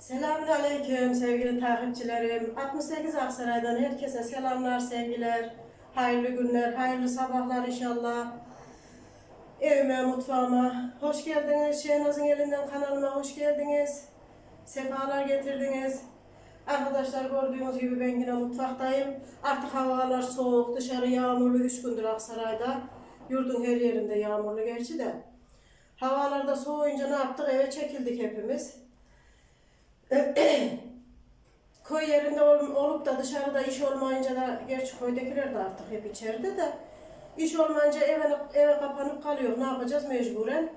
Selamünaleyküm sevgili takipçilerim. 68 Aksaray'dan herkese selamlar, sevgiler. Hayırlı günler, hayırlı sabahlar inşallah. Evime, mutfağıma hoş geldiniz. Şehnaz'ın elinden kanalıma hoş geldiniz. Sefalar getirdiniz. Arkadaşlar gördüğünüz gibi ben yine mutfaktayım. Artık havalar soğuk, dışarı yağmurlu 3 gündür Aksaray'da. Yurdun her yerinde yağmurlu gerçi de. Havalar da soğuyunca ne yaptık? Eve çekildik hepimiz. Köy yerinde ol- olup da dışarıda iş olmayınca da gerçi köydekiler de artık hep içeride de iş olmayınca eve, eve kapanıp kalıyor. Ne yapacağız mecburen?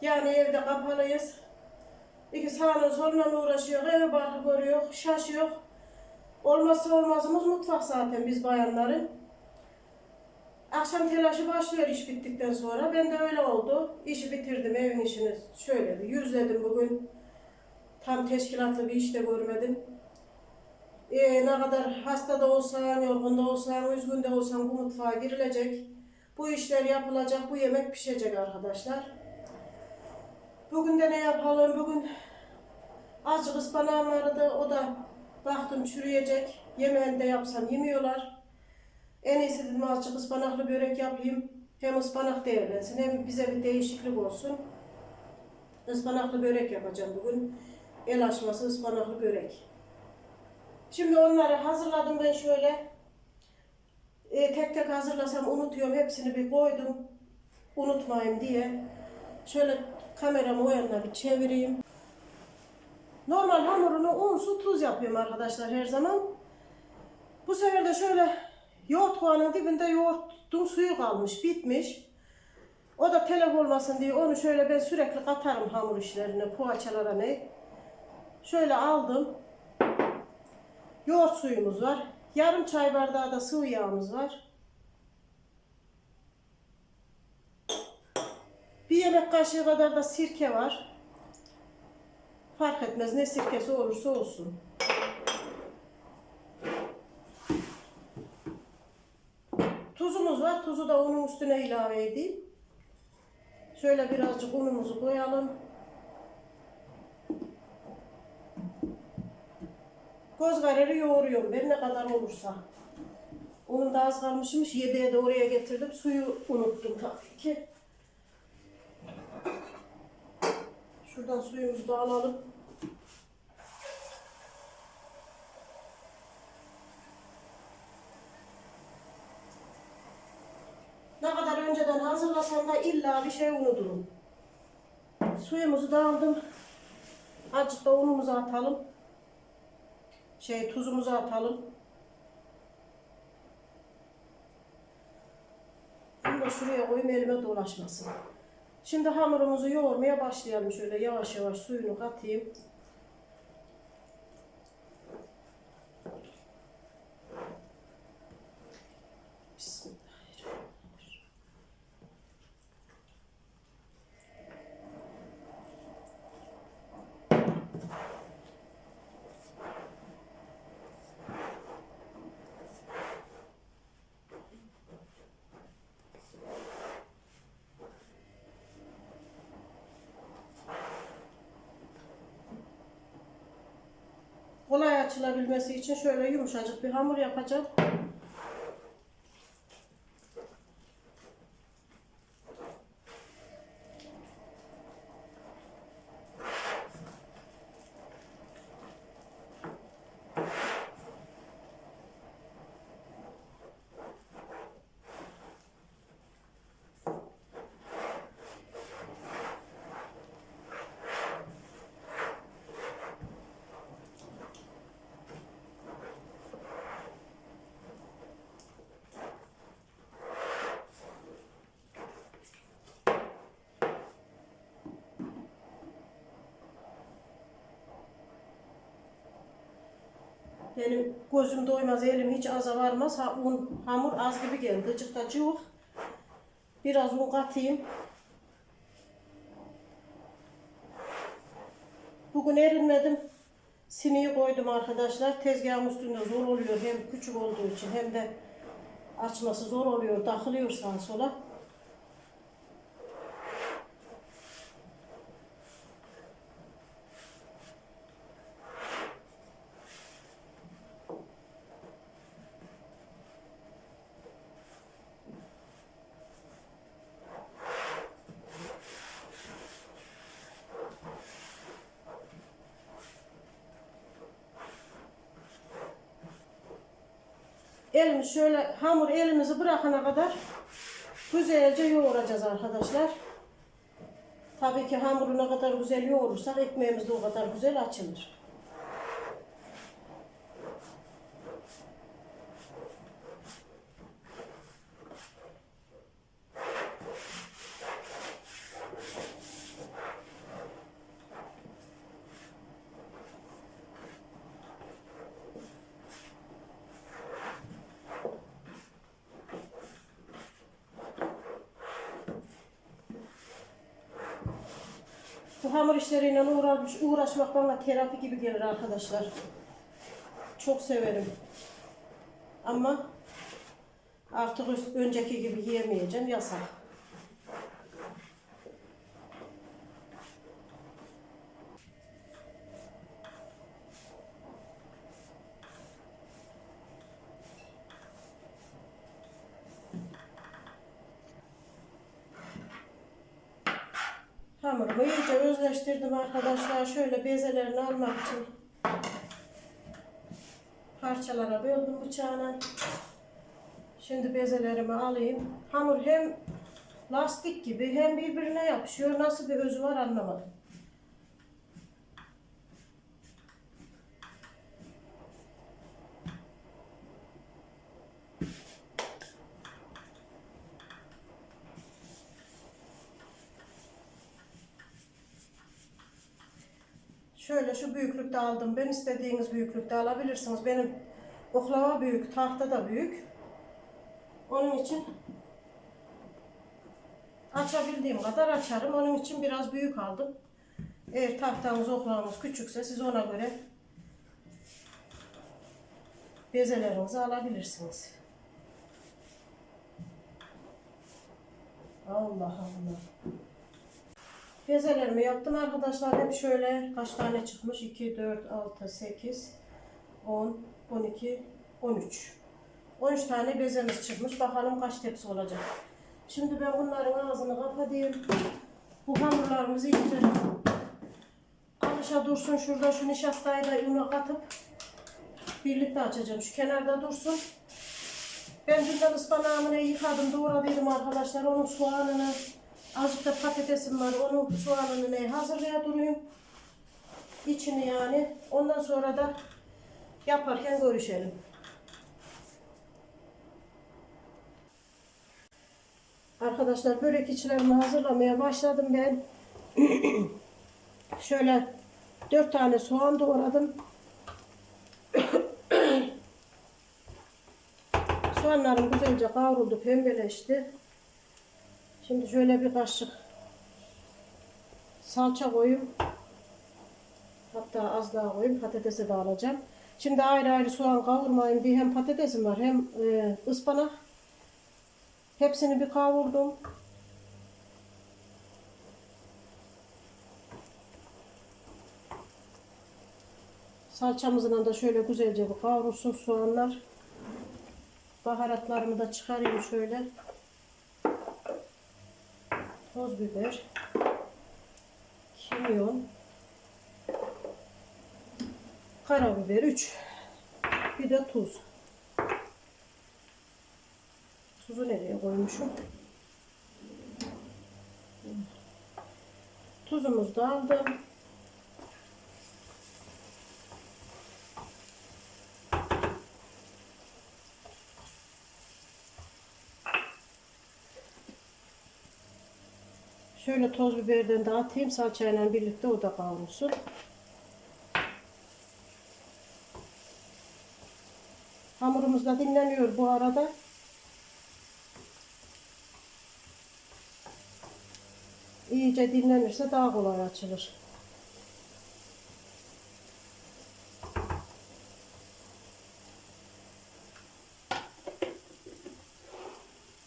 Yani evde kapalıyız. İki sağına soluna uğraşıyor, eve barkı görüyor, şaşıyor. Olmazsa olmazımız mutfak zaten biz bayanların. Akşam telaşı başlıyor iş bittikten sonra. Ben de öyle oldu. İşi bitirdim, evin işini şöyle bir yüzledim bugün. Tam teşkilatlı bir iş de görmedim. Ee, ne kadar hasta da olsan, yorgun da olsan, üzgün de olsan bu mutfağa girilecek. Bu işler yapılacak, bu yemek pişecek arkadaşlar. Bugün de ne yapalım? Bugün azıcık ıspanağım vardı. O da baktım çürüyecek. Yemeğini de yapsam yemiyorlar. En iyisi dedim azıcık ıspanaklı börek yapayım. Hem ıspanak değerlensin hem bize bir değişiklik olsun. Ispanaklı börek yapacağım bugün. El açması ıspanaklı börek. Şimdi onları hazırladım ben şöyle. E, tek tek hazırlasam unutuyorum. Hepsini bir koydum. Unutmayayım diye. Şöyle kameramı o yanına bir çevireyim. Normal hamurunu un, su, tuz yapıyorum arkadaşlar her zaman. Bu sefer de şöyle yoğurt kovanın dibinde yoğurtun suyu kalmış, bitmiş. O da telef olmasın diye onu şöyle ben sürekli katarım hamur işlerine, poğaçalara ne. Şöyle aldım. Yoğurt suyumuz var. Yarım çay bardağı da sıvı yağımız var. Bir yemek kaşığı kadar da sirke var. Fark etmez ne sirkesi olursa olsun. Tuzumuz var. Tuzu da unun üstüne ilave edeyim. Şöyle birazcık unumuzu koyalım. Göz kararı yoğuruyorum ben ne kadar olursa. Unum da az kalmışmış. Yedeğe de oraya getirdim. Suyu unuttum tabii ki. Şuradan suyumuzu da alalım. Ne kadar önceden hazırlasam da illa bir şey unuturum. Suyumuzu da aldım. Azıcık da unumuzu atalım. Şey tuzumuzu atalım. Bunu da şuraya koyayım elime dolaşmasın. Şimdi hamurumuzu yoğurmaya başlayalım. Şöyle yavaş yavaş suyunu katayım. Bismillahirrahmanirrahim. Kolay açılabilmesi için şöyle yumuşacık bir hamur yapacağım. Benim gözüm doymaz, elim hiç aza varmaz. Ha, un, hamur az gibi geldi. Gıcık da. Biraz un katayım. Bugün erinmedim. Siniyi koydum arkadaşlar. Tezgahın üstünde zor oluyor. Hem küçük olduğu için hem de açması zor oluyor. Takılıyor sağa sola. Elimiz şöyle hamur elimizi bırakana kadar güzelce yoğuracağız arkadaşlar. Tabii ki hamuru ne kadar güzel yoğurursak ekmeğimiz de o kadar güzel açılır. Bu hamur işleriyle uğraş, uğraşmak bana terapi gibi gelir arkadaşlar. Çok severim. Ama artık önceki gibi yiyemeyeceğim yasak. Hamurumu iyice özleştirdim arkadaşlar. Şöyle bezelerini almak için parçalara böldüm bıçağına. Şimdi bezelerimi alayım. Hamur hem lastik gibi hem birbirine yapışıyor. Nasıl bir özü var anlamadım. Şöyle şu büyüklükte aldım. Ben istediğiniz büyüklükte alabilirsiniz. Benim oklava büyük, tahta da büyük. Onun için açabildiğim kadar açarım. Onun için biraz büyük aldım. Eğer tahtamız, oklavamız küçükse siz ona göre bezelerinizi alabilirsiniz. Allah Allah. Bezelerimi yaptım arkadaşlar. Hep şöyle kaç tane çıkmış? 2, 4, 6, 8, 10, 12, 13. 13 tane bezemiz çıkmış. Bakalım kaç tepsi olacak. Şimdi ben bunların ağzını kapatayım. Bu hamurlarımızı iyice alışa dursun. Şurada şu nişastayı da una katıp birlikte açacağım. Şu kenarda dursun. Ben dünden ıspanağımı yıkadım, doğradıydım arkadaşlar. Onun soğanını, azıcık da patatesim var. Onun soğanını ne hazırlaya durayım. İçini yani. Ondan sonra da yaparken görüşelim. Arkadaşlar börek içlerimi hazırlamaya başladım ben. Şöyle dört tane soğan doğradım. Soğanlarım güzelce kavruldu, pembeleşti. Şimdi şöyle bir kaşık salça koyayım. Hatta az daha koyayım. Patatesi de alacağım. Şimdi ayrı ayrı soğan kavurmayayım diye hem patatesim var hem e, ıspanak. Hepsini bir kavurdum. Salçamızla da şöyle güzelce bir kavrulsun soğanlar. Baharatlarımı da çıkarayım şöyle. Toz biber. Kimyon. Karabiber 3. Bir de tuz. Tuzu nereye koymuşum? Tuzumuzu da aldım. Şöyle toz biberden de atayım salçayla birlikte o da kavrulsun. Hamurumuz da dinleniyor bu arada. İyice dinlenirse daha kolay açılır.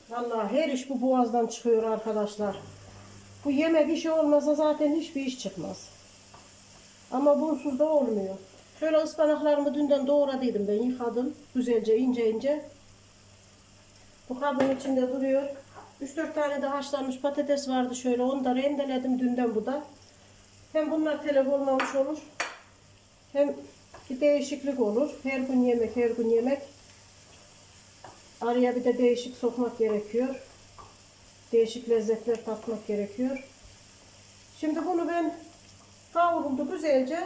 Vallahi her iş bu boğazdan çıkıyor arkadaşlar. Bu yemek işi olmasa zaten hiçbir iş çıkmaz. Ama bunsuz da olmuyor. Şöyle ıspanaklarımı dünden doğradıydım ben yıkadım. Güzelce ince ince. Bu kabın içinde duruyor. 3-4 tane de haşlanmış patates vardı şöyle. Onu da rendeledim dünden bu da. Hem bunlar telef olmamış olur. Hem bir değişiklik olur. Her gün yemek, her gün yemek. Araya bir de değişik sokmak gerekiyor. Değişik lezzetler tatmak gerekiyor. Şimdi bunu ben kavruldu güzelce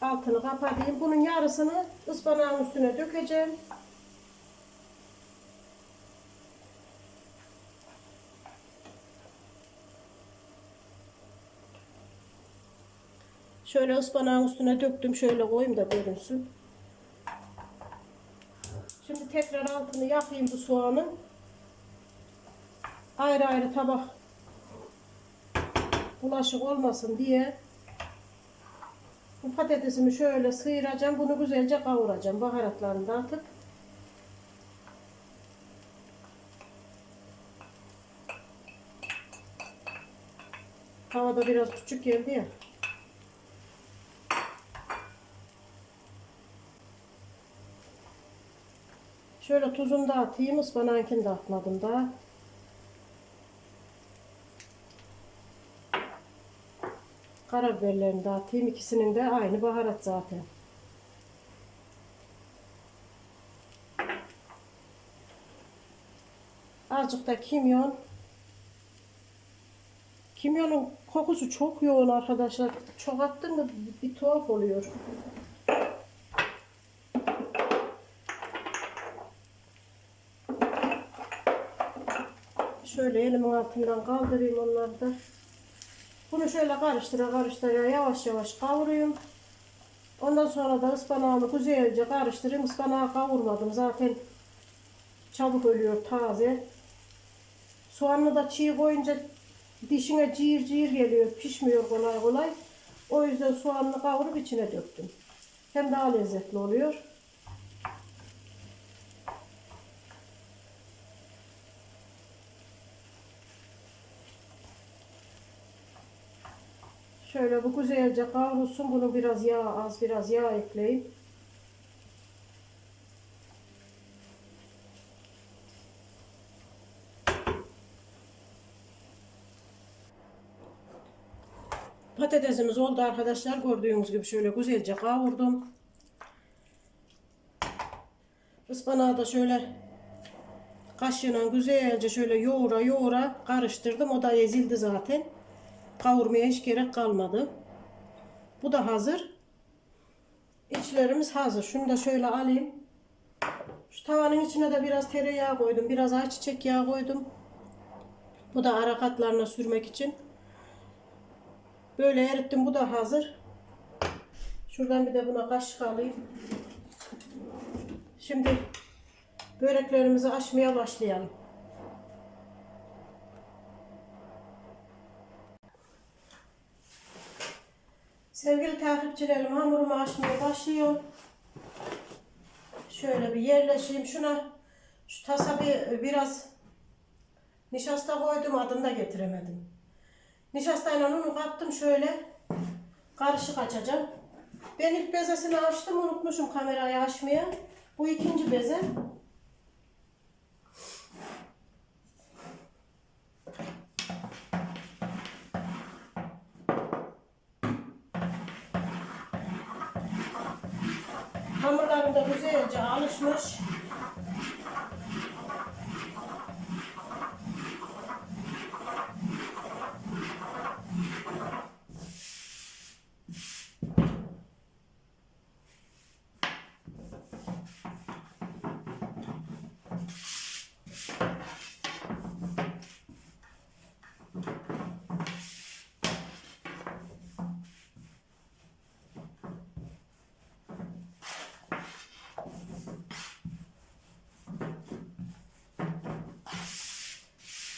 altını kapatayım. Bunun yarısını ıspanağın üstüne dökeceğim. Şöyle ıspanağın üstüne döktüm. Şöyle koyayım da görünsün. Şimdi tekrar altını yakayım bu soğanın. Ayrı ayrı tabak bulaşık olmasın diye bu patatesimi şöyle sıyıracağım. Bunu güzelce kavuracağım. Baharatlarını da atıp Havada biraz küçük geldi ya. Şöyle tuzunu da atayım. Ispanağınkini de atmadım daha. Karabiberlerini de atayım. İkisinin de aynı baharat zaten. Azıcık da kimyon. Kimyonun kokusu çok yoğun arkadaşlar. Çok attın mı bir, tuhaf oluyor. Şöyle elimin altından kaldırayım onları da. Bunu şöyle karıştıra karıştıra yavaş yavaş kavurayım. Ondan sonra da ıspanağımı güzelce karıştırayım. Ispanağı kavurmadım zaten çabuk ölüyor taze. Soğanını da çiğ koyunca dişine cihir cihir geliyor. Pişmiyor kolay kolay. O yüzden soğanını kavurup içine döktüm. Hem daha lezzetli oluyor. Şöyle bu güzelce kavrulsun. Bunu biraz yağ, az biraz yağ ekleyin. Patatesimiz oldu arkadaşlar. Gördüğünüz gibi şöyle güzelce kavurdum. Ispanağı da şöyle kaşığıyla güzelce şöyle yoğura yoğura karıştırdım. O da ezildi zaten. Kavurmaya hiç gerek kalmadı. Bu da hazır. İçlerimiz hazır. Şunu da şöyle alayım. Şu tavanın içine de biraz tereyağı koydum. Biraz ayçiçek yağı koydum. Bu da ara katlarına sürmek için. Böyle erittim. Bu da hazır. Şuradan bir de buna kaşık alayım. Şimdi böreklerimizi açmaya başlayalım. Sevgili takipçilerim hamurumu açmaya başlıyorum. Şöyle bir yerleşeyim. Şuna şu tasa bir, biraz nişasta koydum adını da getiremedim. Nişastayla unu kattım şöyle. Karışık açacağım. Ben ilk bezesini açtım unutmuşum kamerayı açmaya. Bu ikinci beze. Hamurlarım da güzelce alışmış.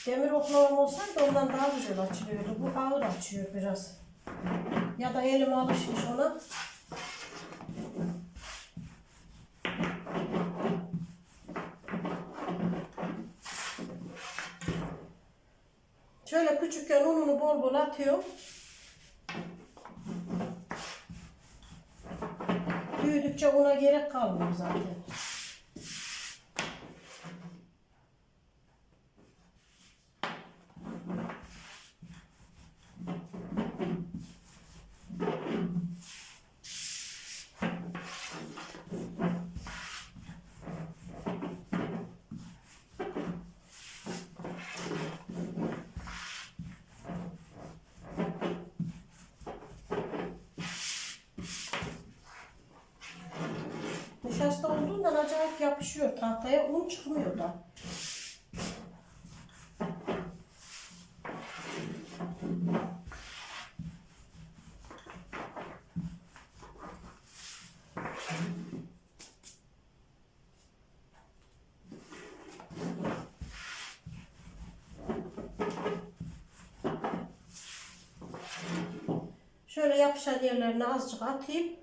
Demir oklavam olsaydı ondan daha güzel açılıyordu. Bu ağır açıyor biraz. Ya da elim alışmış ona. Şöyle küçükken ununu bol bol atıyorum. Büyüdükçe una gerek kalmıyor zaten. Yapışıyor tahtaya un çıkmıyor da. Şöyle yapışan yerlerine azıcık atayım.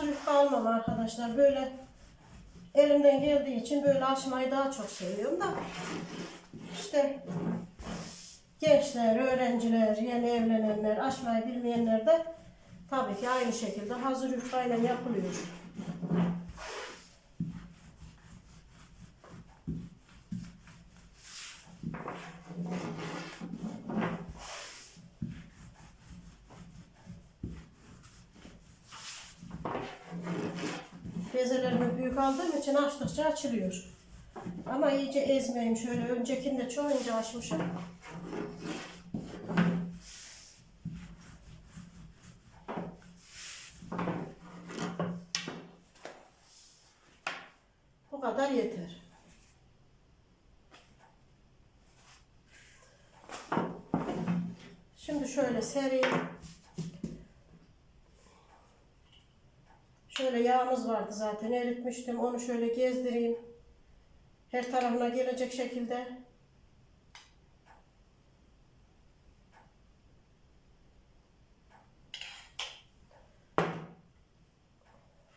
Hazır yufka almam arkadaşlar. Böyle elimden geldiği için böyle açmayı daha çok seviyorum da. İşte gençler, öğrenciler, yeni evlenenler, açmayı bilmeyenler de tabii ki aynı şekilde hazır yufkayla yapılıyor. Bezelerimi büyük aldığım için açtıkça açılıyor. Ama iyice ezmeyeyim şöyle. Öncekinde çok ince açmışım. Bu kadar yeter. Şimdi şöyle sereyim. Şöyle yağımız vardı zaten eritmiştim. Onu şöyle gezdireyim. Her tarafına gelecek şekilde.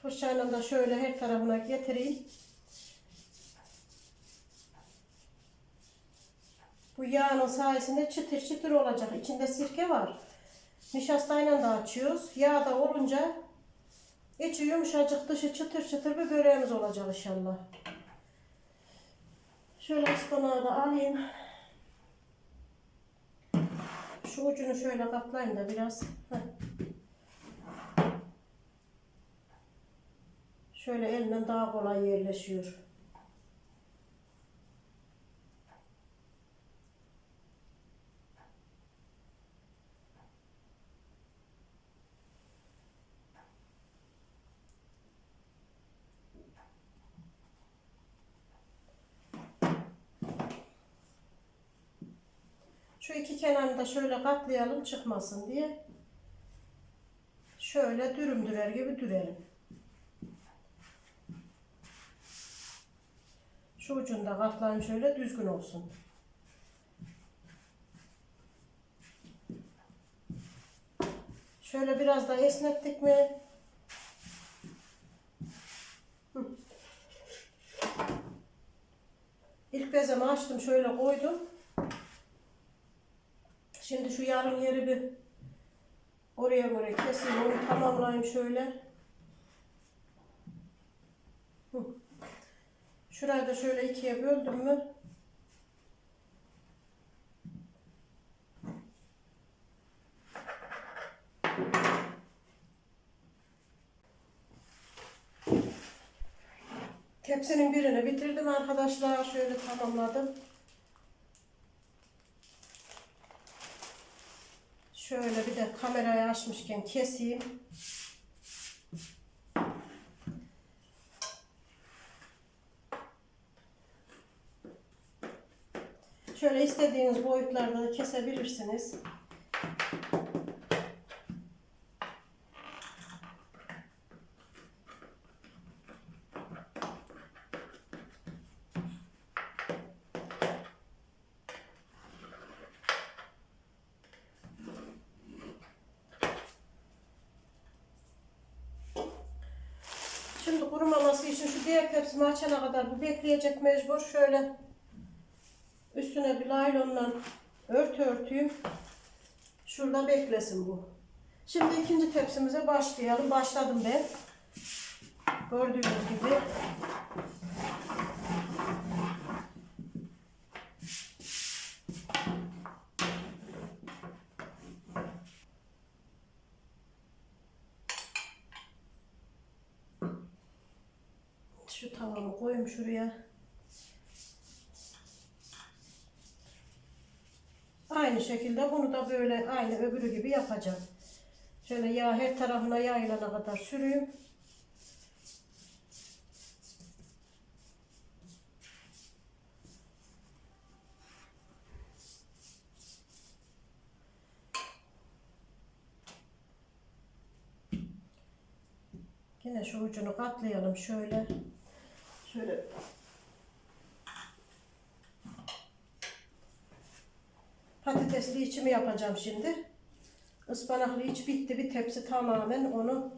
Fırçayla da şöyle her tarafına getireyim. Bu yağın sayesinde çıtır çıtır olacak. İçinde sirke var. Nişastayla da açıyoruz. Yağ da olunca içi yumuşacık dışı çıtır çıtır bir böreğimiz olacak inşallah. Şöyle ıspanağı da alayım. Şu ucunu şöyle katlayayım da biraz. Şöyle elimden daha kolay yerleşiyor. Şu iki kenarını da şöyle katlayalım çıkmasın diye. Şöyle dürüm dürer gibi dürelim. Şu ucunu da katlayayım şöyle düzgün olsun. Şöyle biraz da esnettik mi? İlk bezemi açtım şöyle koydum. Şimdi şu yarım yeri bir oraya göre keseyim onu tamamlayayım şöyle. Şurayı da şöyle ikiye böldüm mü? Tepsinin birini bitirdim arkadaşlar. Şöyle tamamladım. Şöyle bir de kamerayı açmışken keseyim. Şöyle istediğiniz boyutlarda da kesebilirsiniz. Şimdi kurumaması için şu tepsimi açana kadar bu bekleyecek mecbur. Şöyle üstüne bir laylonla örtü örtüyüm. Şurada beklesin bu. Şimdi ikinci tepsimize başlayalım. Başladım ben. Gördüğünüz gibi. Şu tavamı koyayım şuraya. Aynı şekilde bunu da böyle aynı öbürü gibi yapacağım. Şöyle yağ her tarafına yayılana kadar sürüyüm. Yine şu ucunu katlayalım şöyle. Şöyle patatesli içimi yapacağım şimdi. Ispanaklı iç bitti. Bir tepsi tamamen onu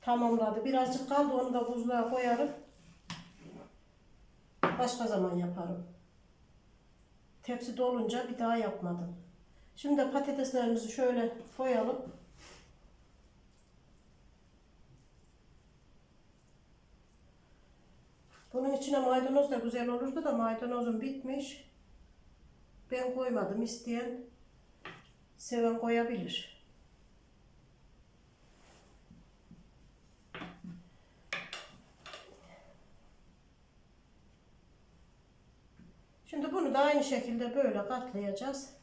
tamamladı. Birazcık kaldı. Onu da buzluğa koyarım. Başka zaman yaparım. Tepsi dolunca bir daha yapmadım. Şimdi patateslerimizi şöyle koyalım. Bunun içine maydanoz da güzel olurdu da maydanozum bitmiş. Ben koymadım. isteyen seven koyabilir. Şimdi bunu da aynı şekilde böyle katlayacağız.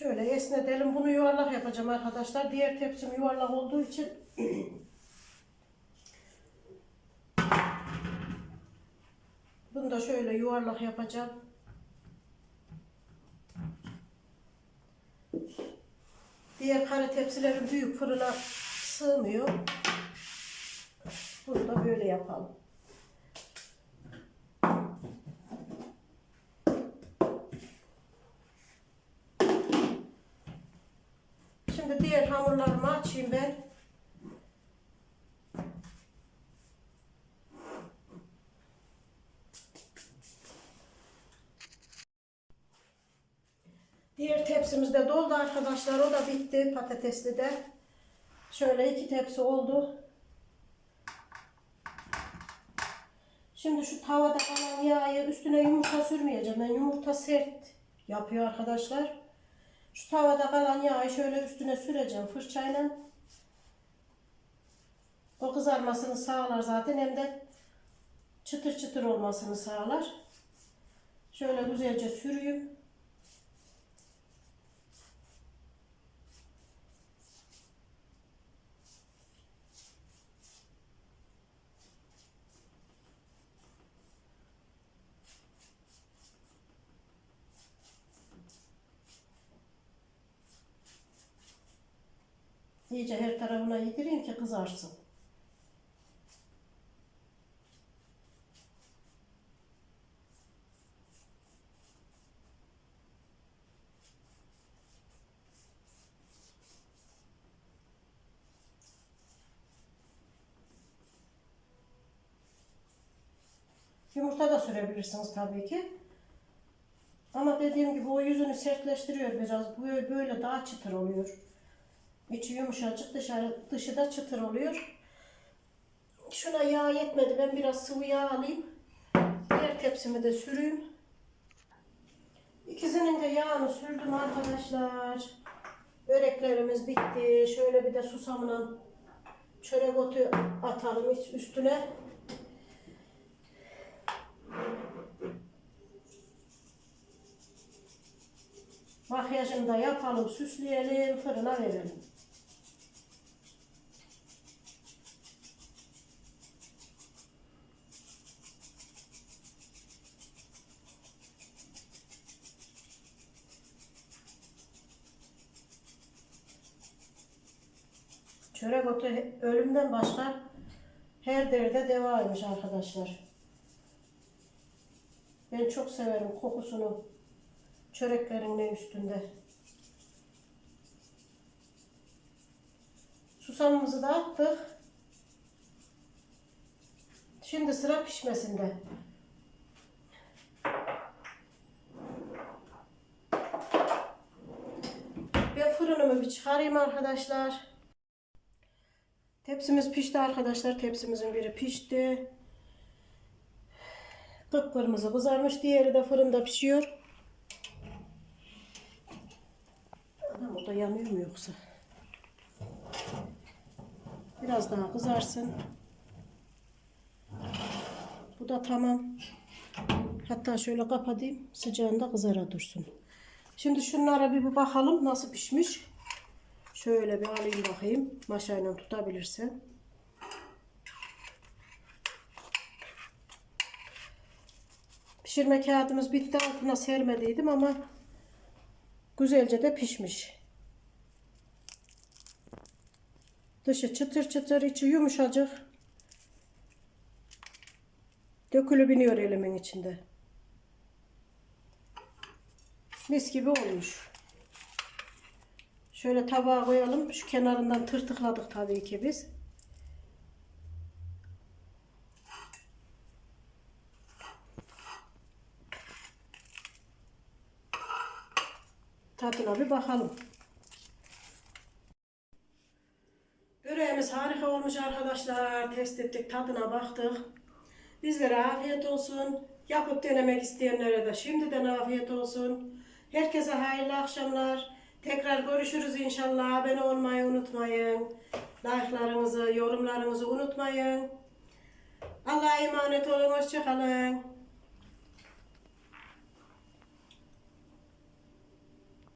Şöyle esnetelim. Bunu yuvarlak yapacağım arkadaşlar. Diğer tepsim yuvarlak olduğu için bunu da şöyle yuvarlak yapacağım. Diğer kare tepsilerin büyük fırına sığmıyor. Bunu da böyle yapalım. Şimdi diğer hamurlarımı açayım ben. Diğer tepsimiz de doldu arkadaşlar. O da bitti patatesli de. Şöyle iki tepsi oldu. Şimdi şu tavada kalan yağı üstüne yumurta sürmeyeceğim. Ben yumurta sert yapıyor arkadaşlar. Şu tavada kalan yağı şöyle üstüne süreceğim fırçayla. O kızarmasını sağlar zaten hem de çıtır çıtır olmasını sağlar. Şöyle güzelce sürüyüm. İyice her tarafına yedireyim ki kızarsın. Yumurta da sürebilirsiniz tabii ki. Ama dediğim gibi o yüzünü sertleştiriyor biraz. Böyle, daha çıtır oluyor. İçi yumuşacık, dışarı, dışı da çıtır oluyor. Şuna yağ yetmedi. Ben biraz sıvı yağ alayım. Diğer tepsimi de süreyim. İkisinin de yağını sürdüm arkadaşlar. Böreklerimiz bitti. Şöyle bir de susamla çörek otu atalım üstüne. Makyajını da yapalım, süsleyelim, fırına verelim. Otu ölümden başka her derde devaymış arkadaşlar. Ben çok severim kokusunu. Çöreklerin ne üstünde. Susamımızı da attık. Şimdi sıra pişmesinde. fırınımı bir çıkarayım arkadaşlar. Tepsimiz pişti arkadaşlar. Tepsimizin biri pişti. Kıpkırmızı kızarmış. Diğeri de fırında pişiyor. Anam o da yanıyor mu yoksa? Biraz daha kızarsın. Bu da tamam. Hatta şöyle kapatayım. Sıcağında kızara dursun. Şimdi şunlara bir, bir bakalım nasıl pişmiş. Şöyle bir alayım bakayım. Maşayla tutabilirsen. Pişirme kağıdımız bitti. Altına sermediydim ama güzelce de pişmiş. Dışı çıtır çıtır, içi yumuşacık. Dökülü biniyor elimin içinde. Mis gibi olmuş. Şöyle tabağa koyalım. Şu kenarından tırtıkladık tabii ki biz. Tadına bir bakalım. Böreğimiz harika olmuş arkadaşlar. Test ettik, tadına baktık. Bizlere afiyet olsun. Yapıp denemek isteyenlere de şimdiden afiyet olsun. Herkese hayırlı akşamlar. Tekrar görüşürüz inşallah. Abone olmayı unutmayın. Like'larınızı, yorumlarınızı unutmayın. Allah'a emanet olun. Hoşçakalın.